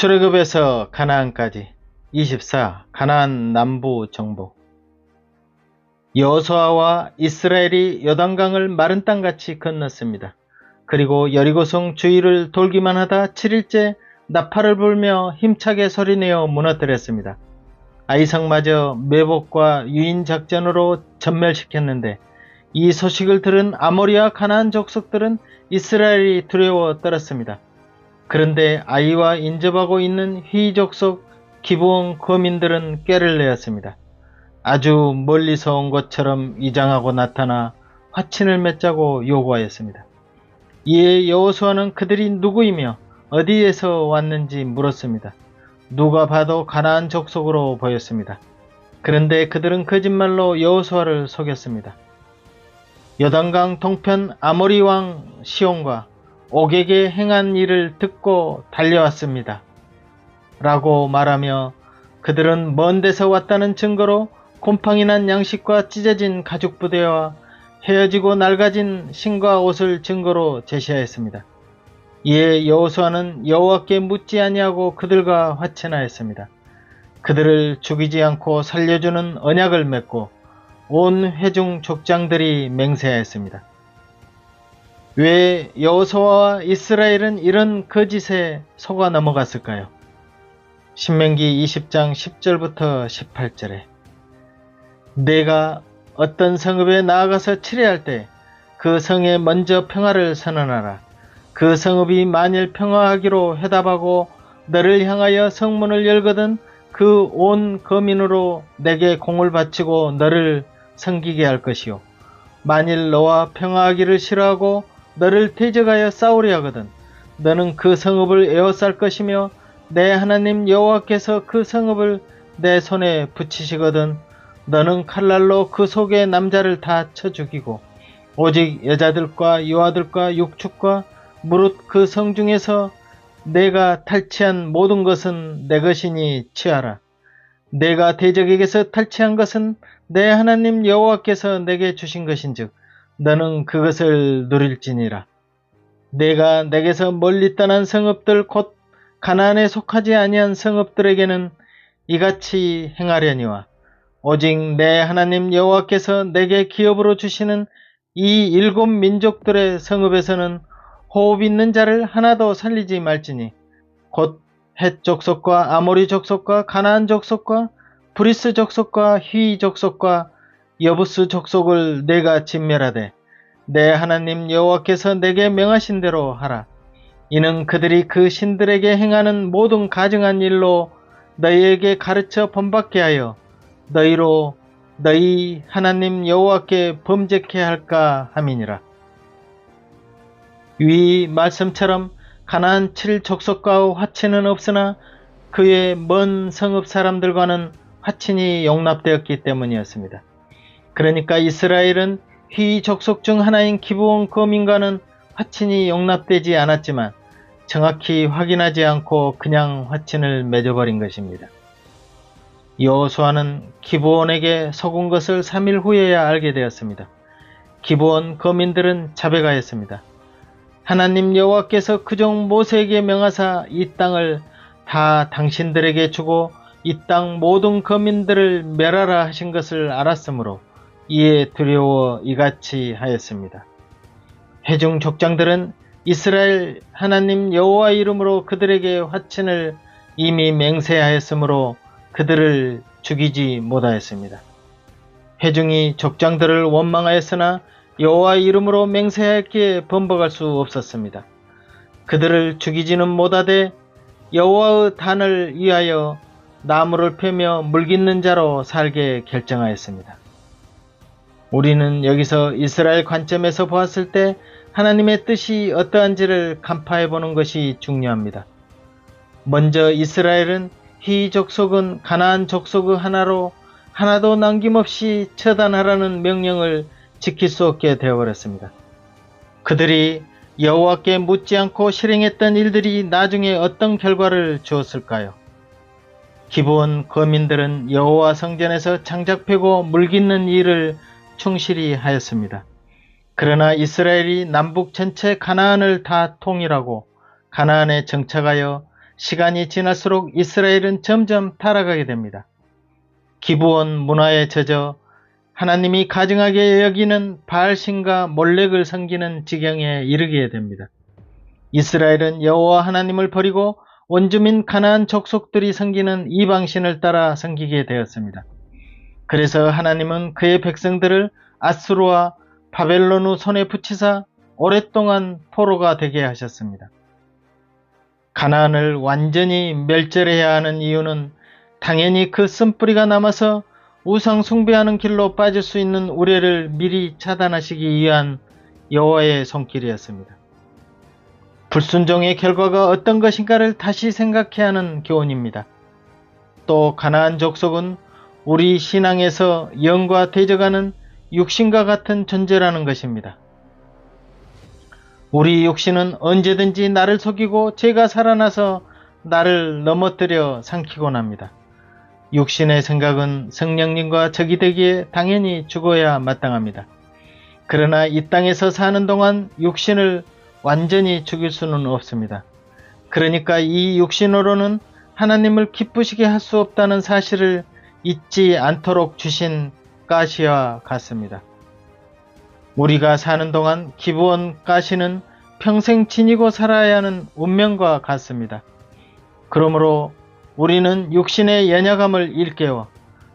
출애굽에서 가나안까지 24 가나안 남부 정복 여호수아와 이스라엘이 요단강을 마른 땅같이 건넜습니다. 그리고 여리고성 주위를 돌기만 하다 7일째 나팔을 불며 힘차게 소리내어 무너뜨렸습니다. 아이성마저 매복과 유인 작전으로 전멸시켰는데 이 소식을 들은 아모리와 가나안 족속들은 이스라엘이 두려워 떨었습니다. 그런데 아이와 인접하고 있는 휘족속 기부원 거민들은 꾀를 내었습니다. 아주 멀리서 온 것처럼 위장하고 나타나 화친을 맺자고 요구하였습니다. 이에 여호수아는 그들이 누구이며 어디에서 왔는지 물었습니다. 누가 봐도 가나안 족속으로 보였습니다. 그런데 그들은 거짓말로 여호수아를 속였습니다. 여단강 동편 아모리 왕 시온과 옥에게 행한 일을 듣고 달려왔습니다. 라고 말하며 그들은 먼 데서 왔다는 증거로 곰팡이 난 양식과 찢어진 가죽 부대와 헤어지고 낡아진 신과 옷을 증거로 제시하였습니다. 이에 여호수아는 여호와께 묻지 아니하고 그들과 화친하였습니다. 그들을 죽이지 않고 살려주는 언약을 맺고 온 회중 족장들이 맹세하였습니다. 왜 여호수아와 이스라엘은 이런 거짓에 속아 넘어갔을까요? 신명기 20장 10절부터 18절에 내가 어떤 성읍에 나아가서 치례할 때 그 성에 먼저 평화를 선언하라. 그 성읍이 만일 평화하기로 해답하고 너를 향하여 성문을 열거든 그 온 거민으로 내게 공을 바치고 너를 섬기게 할 것이요. 만일 너와 평화하기를 싫어하고 너를 대적하여 싸우려 하거든 너는 그 성읍을 에워쌀 것이며 내 하나님 여호와께서 그 성읍을 내 손에 붙이시거든 너는 칼날로 그 속의 남자를 다 쳐 죽이고 오직 여자들과 여아들과 육축과 무릇 그 성 중에서 내가 탈취한 모든 것은 내 것이니 취하라. 내가 대적에게서 탈취한 것은 내 하나님 여호와께서 내게 주신 것인즉 너는 그것을 누릴지니라. 내가 내게서 멀리 떠난 성읍들 곧 가나안에 속하지 아니한 성읍들에게는 이같이 행하려니와 오직 내 하나님 여호와께서 내게 기업으로 주시는 이 일곱 민족들의 성읍에서는 호흡 있는 자를 하나도 살리지 말지니 곧 헷 족속과 아모리 족속과 가나안 족속과 브리스 족속과 휘 족속과 여부스 족속을 내가 진멸하되 내 하나님 여호와께서 내게 명하신 대로 하라. 이는 그들이 그 신들에게 행하는 모든 가증한 일로 너희에게 가르쳐 본받게 하여 너희로 너희 하나님 여호와께 범죄케 할까 함이니라. 위 말씀처럼 가나안 칠 족속과 화친은 없으나 그의 먼 성읍 사람들과는 화친이 용납되었기 때문이었습니다. 그러니까 이스라엘은 휘 족속 중 하나인 기브온 거민과는 화친이 용납되지 않았지만 정확히 확인하지 않고 그냥 화친을 맺어버린 것입니다. 여호수아는 기브온에게 속은 것을 3일 후에야 알게 되었습니다. 기브온 거민들은 자백하였습니다. 하나님 여호와께서 그종 모세에게 명하사 이 땅을 다 당신들에게 주고 이 땅 모든 거민들을 멸하라 하신 것을 알았으므로 이에 두려워 이같이 하였습니다. 해중 족장들은 이스라엘 하나님 여호와 이름으로 그들에게 화친을 이미 맹세하였으므로 그들을 죽이지 못하였습니다. 해중이 족장들을 원망하였으나 여호와 이름으로 맹세하였기에 번복할 수 없었습니다. 그들을 죽이지는 못하되 여호와의 단을 위하여 나무를 펴며 물깃는 자로 살게 결정하였습니다. 우리는 여기서 이스라엘 관점에서 보았을 때 하나님의 뜻이 어떠한지를 간파해 보는 것이 중요합니다. 먼저 이스라엘은 희 족속은 가나안 족속의 하나로 하나도 남김없이 처단하라는 명령을 지킬 수 없게 되어버렸습니다. 그들이 여호와께 묻지 않고 실행했던 일들이 나중에 어떤 결과를 주었을까요? 기본 거민들은 여호와 성전에서 장작 패고 물깃는 일을 충실히 하였습니다. 그러나 이스라엘이 남북 전체 가나안을 다 통일하고 가나안에 정착하여 시간이 지날수록 이스라엘은 점점 타락하게 됩니다. 기부원 문화에 젖어 하나님이 가증하게 여기는 바알신과 몰렉을 섬기는 지경에 이르게 됩니다. 이스라엘은 여호와 하나님을 버리고 원주민 가나안 족속들이 섬기는 이방신을 따라 섬기게 되었습니다. 그래서 하나님은 그의 백성들을 아수르와 바벨론의 손에 붙이사 오랫동안 포로가 되게 하셨습니다. 가나안을 완전히 멸절해야 하는 이유는 당연히 그 쓴뿌리가 남아서 우상 숭배하는 길로 빠질 수 있는 우려를 미리 차단하시기 위한 여호와의 손길이었습니다. 불순종의 결과가 어떤 것인가를 다시 생각해야 하는 교훈입니다. 또 가나안 족속은 우리 신앙에서 영과 대적하는 육신과 같은 존재라는 것입니다. 우리 육신은 언제든지 나를 속이고 죄가 살아나서 나를 넘어뜨려 삼키곤 합니다. 육신의 생각은 성령님과 적이 되기에 당연히 죽어야 마땅합니다. 그러나 이 땅에서 사는 동안 육신을 완전히 죽일 수는 없습니다. 그러니까 이 육신으로는 하나님을 기쁘시게 할 수 없다는 사실을 잊지 않도록 주신 가시와 같습니다. 우리가 사는 동안 기부원 가시는 평생 지니고 살아야 하는 운명과 같습니다. 그러므로 우리는 육신의 연약함을 일깨워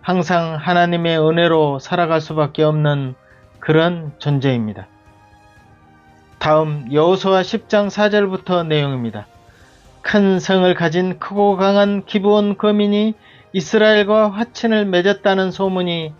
항상 하나님의 은혜로 살아갈 수밖에 없는 그런 존재입니다. 다음 여호수아 10장 4절부터 내용입니다. 큰 성을 가진 크고 강한 기브온 거민이 이스라엘과 화친을 맺었다는 소문이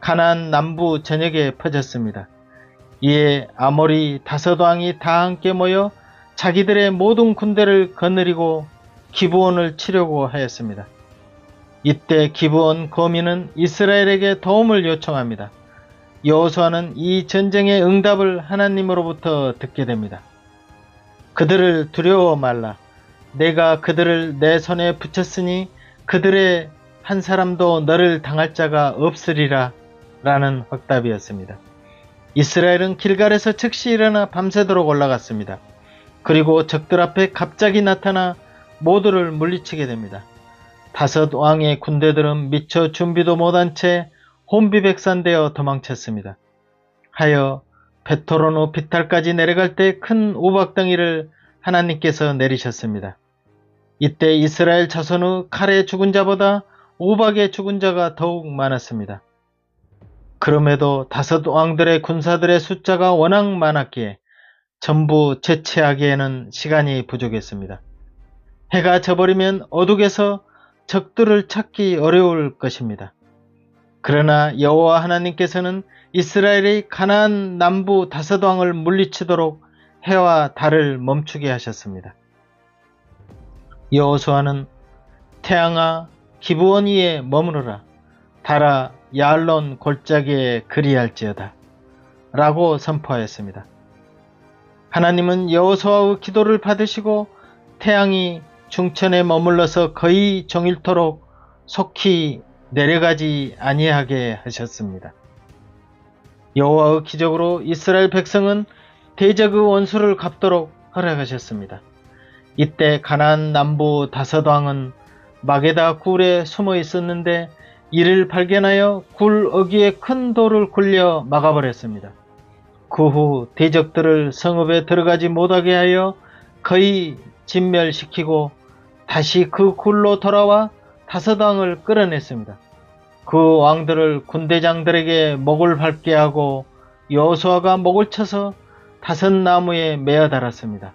가나안 남부 전역에 퍼졌습니다. 이에 아모리 다섯 왕이 다 함께 모여 자기들의 모든 군대를 거느리고 기브온을 치려고 하였습니다. 이때 기브온 거민은 이스라엘에게 도움을 요청합니다. 여호수아는 이 전쟁의 응답을 하나님으로부터 듣게 됩니다. 그들을 두려워 말라. 내가 그들을 내 손에 붙였으니 그들의 한 사람도 너를 당할 자가 없으리라 라는 확답이었습니다. 이스라엘은 길갈에서 즉시 일어나 밤새도록 올라갔습니다. 그리고 적들 앞에 갑자기 나타나 모두를 물리치게 됩니다. 다섯 왕의 군대들은 미처 준비도 못한 채 혼비백산되어 도망쳤습니다. 하여 베토로노 비탈까지 내려갈 때 큰 우박덩이를 하나님께서 내리셨습니다. 이때 이스라엘 자손의 칼에 죽은 자보다 우박에 죽은 자가 더욱 많았습니다. 그럼에도 다섯 왕들의 군사들의 숫자가 워낙 많았기에 전부 제체하기에는 시간이 부족했습니다. 해가 져버리면 어둑에서 적들을 찾기 어려울 것입니다. 그러나 여호와 하나님께서는 이스라엘의 가나안 남부 다섯 왕을 물리치도록 해와 달을 멈추게 하셨습니다. 여호수아는 태양아 기부원 위에 머무르라 달아 야알론 골짜기에 그리할지어다 라고 선포하였습니다. 하나님은 여호수아의 기도를 받으시고 태양이 중천에 머물러서 거의 종일토록 속히 내려가지 아니하게 하셨습니다. 여호와의 기적으로 이스라엘 백성은 대적의 원수를 갚도록 허락하셨습니다. 이때 가나안 남부 다섯 왕은 마게다 굴에 숨어 있었는데 이를 발견하여 굴 어귀에 큰 돌을 굴려 막아버렸습니다. 그 후 대적들을 성읍에 들어가지 못하게 하여 거의 진멸시키고 다시 그 굴로 돌아와 다섯 왕을 끌어냈습니다. 그 왕들을 군대장들에게 목을 밟게 하고 여호수아가 목을 쳐서 다섯 나무에 매어 달았습니다.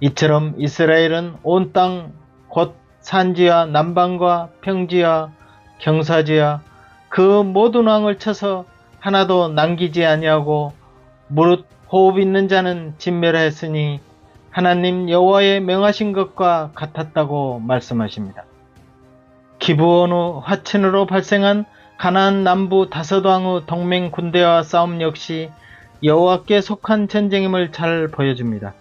이처럼 이스라엘은 온 땅 곧 산지와 남방과 평지와 경사지와 그 모든 왕을 쳐서 하나도 남기지 아니하고 무릇 호흡 있는 자는 진멸하였으니 하나님 여호와의 명하신 것과 같았다고 말씀하십니다. 기브온의 화친으로 발생한 가나안 남부 다섯 왕의 동맹 군대와 싸움 역시 여호와께 속한 전쟁임을 잘 보여줍니다.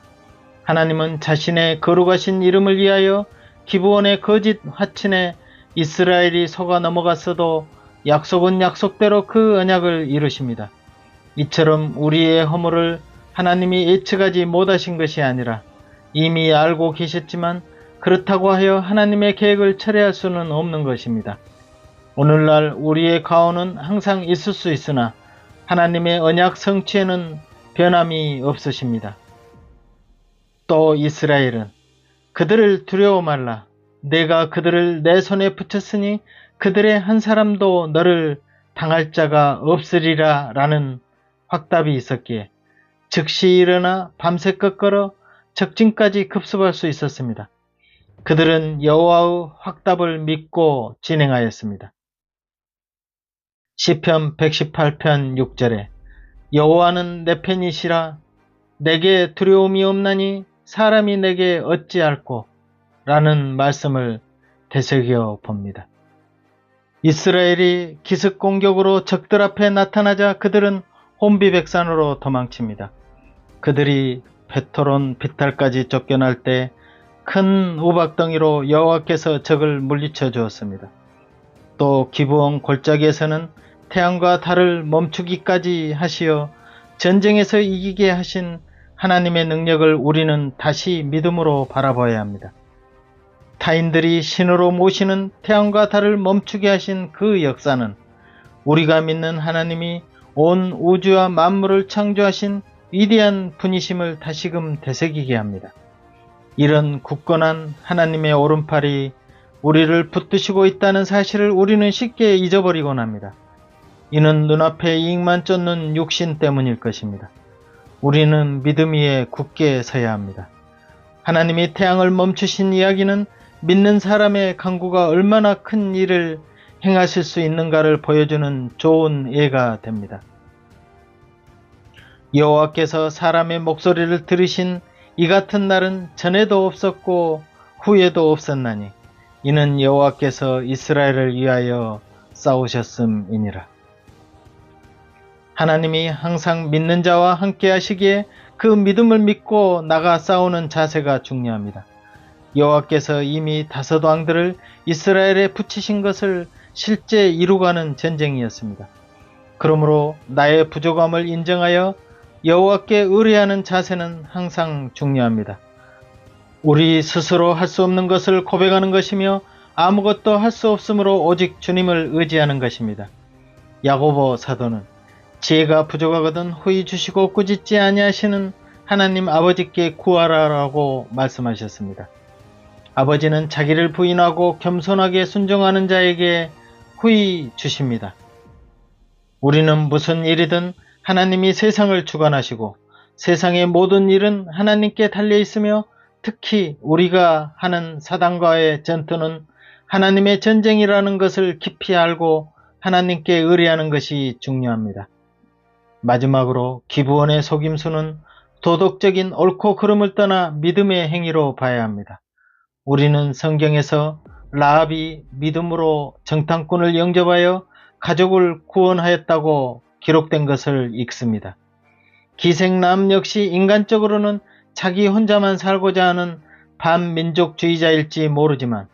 하나님은 자신의 거룩하신 이름을 위하여 기브온의 거짓 화친에 이스라엘이 속아 넘어갔어도 약속은 약속대로 그 언약을 이루십니다. 이처럼 우리의 허물을 하나님이 예측하지 못하신 것이 아니라 이미 알고 계셨지만 그렇다고 하여 하나님의 계획을 철회할 수는 없는 것입니다. 오늘날 우리의 가오는 항상 있을 수 있으나 하나님의 언약 성취에는 변함이 없으십니다. 또 이스라엘은 그들을 두려워 말라. 내가 그들을 내 손에 붙였으니 그들의 한 사람도 너를 당할 자가 없으리라 라는 확답이 있었기에 즉시 일어나 밤새껏 걸어 적진까지 급습할 수 있었습니다. 그들은 여호와의 확답을 믿고 진행하였습니다. 시편 118편 6절에 여호와는 내 편이시라 내게 두려움이 없나니 사람이 내게 어찌할꼬 라는 말씀을 되새겨 봅니다. 이스라엘이 기습 공격으로 적들 앞에 나타나자 그들은 혼비백산으로 도망칩니다. 그들이 베토론 비탈까지 쫓겨날 때 큰 우박덩이로 여호와께서 적을 물리쳐 주었습니다. 또 기부원 골짜기에서는 태양과 달을 멈추기까지 하시어 전쟁에서 이기게 하신 하나님의 능력을 우리는 다시 믿음으로 바라봐야 합니다. 타인들이 신으로 모시는 태양과 달을 멈추게 하신 그 역사는 우리가 믿는 하나님이 온 우주와 만물을 창조하신 위대한 분이심을 다시금 되새기게 합니다. 이런 굳건한 하나님의 오른팔이 우리를 붙드시고 있다는 사실을 우리는 쉽게 잊어버리곤 합니다. 이는 눈앞에 이익만 쫓는 육신 때문일 것입니다. 우리는 믿음 위에 굳게 서야 합니다. 하나님이 태양을 멈추신 이야기는 믿는 사람의 강구가 얼마나 큰 일을 행하실 수 있는가를 보여주는 좋은 예가 됩니다. 여호와께서 사람의 목소리를 들으신 이 같은 날은 전에도 없었고 후에도 없었나니 이는 여호와께서 이스라엘을 위하여 싸우셨음이니라. 하나님이 항상 믿는 자와 함께 하시기에 그 믿음을 믿고 나가 싸우는 자세가 중요합니다. 여호와께서 이미 다섯 왕들을 이스라엘에 붙이신 것을 실제 이루가는 전쟁이었습니다. 그러므로 나의 부족함을 인정하여 여호와께 의뢰하는 자세는 항상 중요합니다. 우리 스스로 할 수 없는 것을 고백하는 것이며 아무것도 할 수 없으므로 오직 주님을 의지하는 것입니다. 야고보 사도는 지혜가 부족하거든 후히 주시고 꾸짖지 아니하시는 하나님 아버지께 구하라라고 말씀하셨습니다. 아버지는 자기를 부인하고 겸손하게 순종하는 자에게 후히 주십니다. 우리는 무슨 일이든 하나님이 세상을 주관하시고 세상의 모든 일은 하나님께 달려 있으며 특히 우리가 하는 사단과의 전투는 하나님의 전쟁이라는 것을 깊이 알고 하나님께 의뢰하는 것이 중요합니다. 마지막으로 기부원의 속임수는 도덕적인 옳고 그름을 떠나 믿음의 행위로 봐야 합니다. 우리는 성경에서 라합이 믿음으로 정탐꾼을 영접하여 가족을 구원하였다고 기록된 것을 읽습니다. 기생남 역시 인간적으로는 자기 혼자만 살고자 하는 반민족주의자일지 모르지만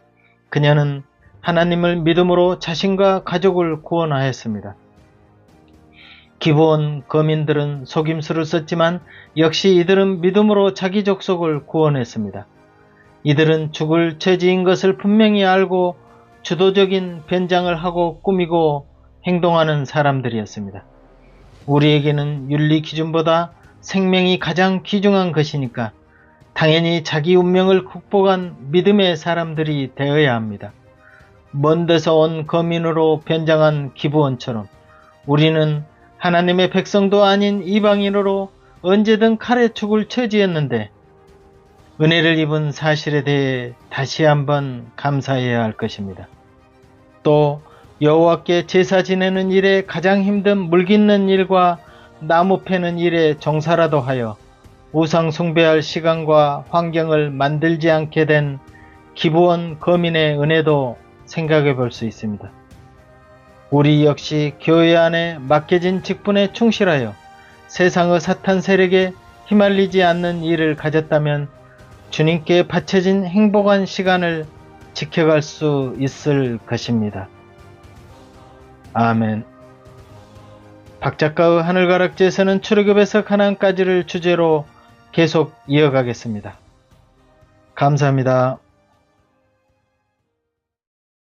그녀는 하나님을 믿음으로 자신과 가족을 구원하였습니다. 기본 거민들은 속임수를 썼지만 역시 이들은 믿음으로 자기 족속을 구원했습니다. 이들은 죽을 처지인 것을 분명히 알고 주도적인 변장을 하고 꾸미고 행동하는 사람들이었습니다. 우리에게는 윤리 기준보다 생명이 가장 귀중한 것이니까 당연히 자기 운명을 극복한 믿음의 사람들이 되어야 합니다. 먼 데서 온 거민으로 변장한 기부원처럼 우리는 하나님의 백성도 아닌 이방인으로 언제든 칼에 죽을 처지였는데 은혜를 입은 사실에 대해 다시 한번 감사해야 할 것입니다. 또 여호와께 제사 지내는 일에 가장 힘든 물 깃는 일과 나무 패는 일에 종사라도 하여 우상 숭배할 시간과 환경을 만들지 않게 된 기부원 거민의 은혜도 생각해 볼 수 있습니다. 우리 역시 교회 안에 맡겨진 직분에 충실하여 세상의 사탄 세력에 휘말리지 않는 일을 가졌다면 주님께 바쳐진 행복한 시간을 지켜갈 수 있을 것입니다. 아멘. 박 작가의 하늘가락지에서는 출애굽에서 가나안까지를 주제로 계속 이어가겠습니다. 감사합니다.